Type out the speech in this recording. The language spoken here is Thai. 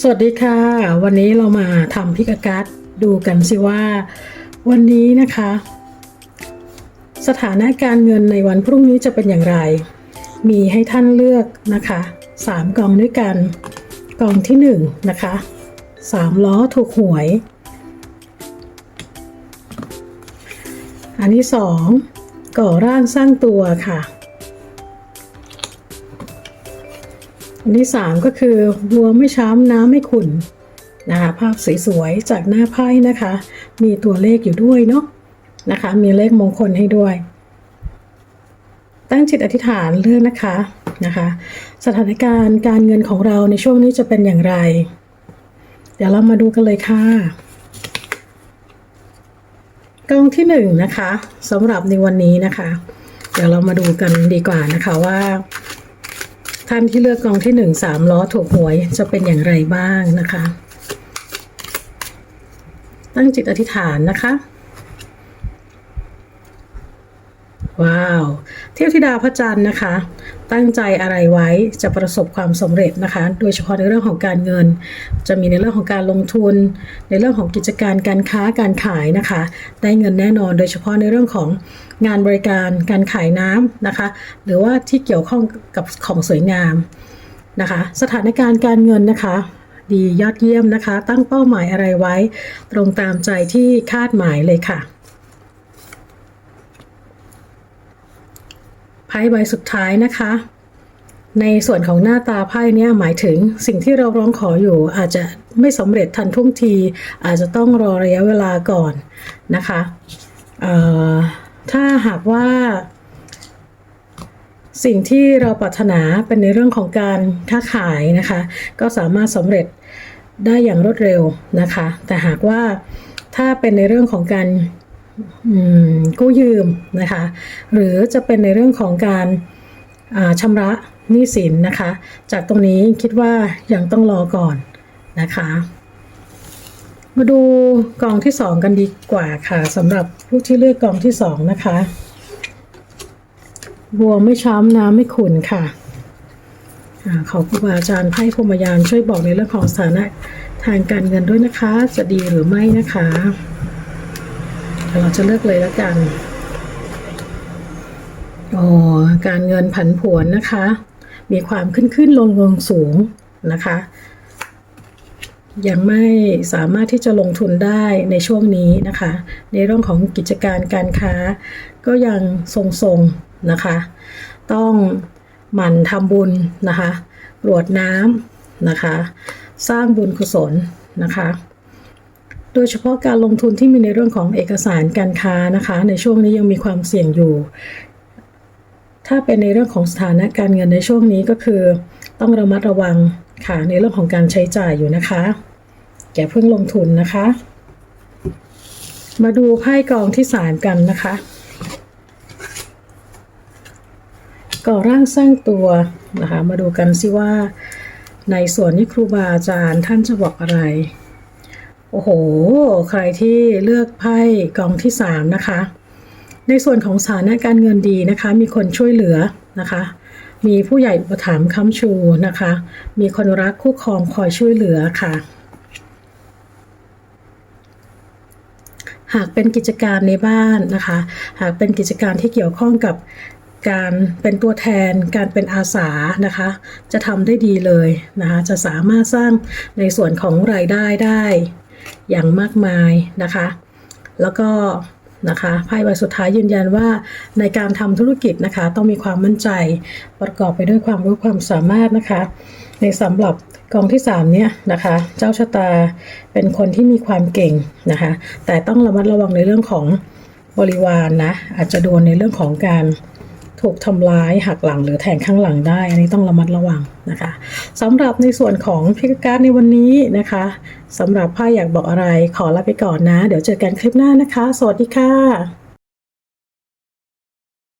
สวัสดีค่ะ วันนี้เรามาทำพิกการ์ดดูกันสิว่า วันนี้นะคะ สถานะการเงินในวันพรุ่งนี้จะเป็นอย่างไร มีให้ท่านเลือกนะคะ3กองด้วยกัน กองที่1นะคะ3ล้อถูกหวย อันที่ 2 ก่อร่างสร้างตัวค่ะ อันที่3ก็คือบัวไม่ช้ำน้ำไม่ขุ่นนะคะภาพสวยๆจากหน้าไพ่นะคะ มีตัวเลขอยู่ด้วยเนาะนะคะ มีเลขมงคลให้ด้วย ตั้งจิตอธิษฐานเลือกนะคะนะคะ สถานการณ์การเงินของเราในช่วงนี้จะเป็นอย่างไร เดี๋ยวเรามาดูกันเลยค่ะกองที่หนึ่งนะคะสำหรับในวันนี้นะคะ เดี๋ยวเรามาดูกันดีกว่านะคะว่า ท่านที่เลือกกองที่หนึ่งสามล้อถูกหวยจะเป็นอย่างไรบ้างนะคะ ตั้งจิตอธิษฐานนะคะ ว้าว เทพธิดาพระจันทร์นะคะ ตั้งใจอะไรไว้จะประสบความสำเร็จนะคะ โดยเฉพาะในเรื่องของการเงิน จะมีในเรื่องของการลงทุน ในเรื่องของกิจการการค้าการขายนะคะ ได้เงินแน่นอน โดยเฉพาะในเรื่องของงานบริการการขายน้ำนะคะ หรือว่าที่เกี่ยวข้องกับของสวยงามนะคะ สถานการณ์การเงินนะคะดียอดเยี่ยมนะคะ ตั้งเป้าหมายอะไรไว้ ตรงตามใจที่คาดหมายเลยค่ะ พ่ใบสุดท้ายนะคะ ในส่วนของหน้าตาไพ่เนี่ยหมายถึงสิ่งที่เราร้องขออยู่อาจจะไม่สำเร็จทันท่วงที อาจจะต้องรอระยะเวลาก่อนนะคะถ้าหากว่า สิ่งที่เราปรารถนาเป็นในเรื่องของการค้าขายนะคะ ก็สามารถสำเร็จได้อย่างรวดเร็วนะคะ แต่หากว่าถ้าเป็นในเรื่องของการ กู้ยืมนะคะ หรือจะเป็นในเรื่องของการาชำระหนี้สินนะคะ จากตรงนี้คิดว่ายังต้องรอก่อนนะคะ มาดูกองที่2กันดีกว่าค่ะสำหรับผู้ที่เลือกกองที่2นะคะบัวไม่ช้ำน้ำไม่ขุ่นค่ะอขอครูบาอาจารย์ไพ่พมยานช่วยบอกในเรื่องของสถานะทางการเงินด้วยนะคะ จะดีหรือไม่นะคะ เราจะเลือกเลยแล้วกันอ๋อการเงินผันผวนนะคะ มีความขึ้นขึ้นลงลงสูงนะคะ ยังไม่สามารถที่จะลงทุนได้ในช่วงนี้นะคะ ในเรื่องของกิจการการค้า ก็ยังทรงๆนะคะ ต้องหมั่นทำบุญนะคะกรวดน้ำนะคะ สร้างบุญกุศลนะคะ โดยเฉพาะการลงทุนที่มีในเรื่องของเอกสารการค้านะคะ ในช่วงนี้ยังมีความเสี่ยงอยู่ ถ้าเป็นในเรื่องของสถานะการเงินในช่วงนี้ก็คือ ต้องระมัดระวังค่ะในเรื่องของการใช้จ่ายอยู่นะคะแก่าเพิ่งลงทุนนะคะ มาดูไพ่กองที่สามกันนะคะก่อร่างสร้างตัวนะคะ มาดูกันสิว่า ในส่วนที่ครูบาอาจารย์ท่านจะบอกอะไร โอ้โห ใครที่เลือกไพ่กองที่ 3 นะคะ ในส่วนของสถานะการเงินดีนะคะ มีคนช่วยเหลือนะคะ มีผู้ใหญ่อุปถัมภ์ค้ำชูนะคะ มีคนรักคู่ครองคอยช่วยเหลือค่ะ หากเป็นกิจการในบ้านนะคะ หากเป็นกิจการที่เกี่ยวข้องกับการเป็นตัวแทนการเป็นอาสานะคะ จะทำได้ดีเลยนะคะ จะสามารถสร้างในส่วนของรายได้ได้ อย่างมากมายนะคะ แล้วก็นะคะไพ่ใบสุดท้ายยืนยันว่าในการทำธุรกิจนะคะ ต้องมีความมั่นใจประกอบไปด้วยความรู้ความสามารถนะคะ ในสำหรับกองที่3เนี่ยนะคะ เจ้าชะตาเป็นคนที่มีความเก่งนะคะ แต่ต้องระมัดระวังในเรื่องของบริวารนนะอาจจะโดนในเรื่องของการ ถูกทำร้ายหักหลังหรือแทงข้างหลังได้ อันนี้ต้องระมัดระวังนะคะสำหรับในส่วนของพิกการดในวันนี้นะคะสำหรับผ้าอยากบอกอะไรขอลาไปก่อนนะ เดี๋ยวเจอกันคลิปหน้านะคะ สวัสดีค่ะ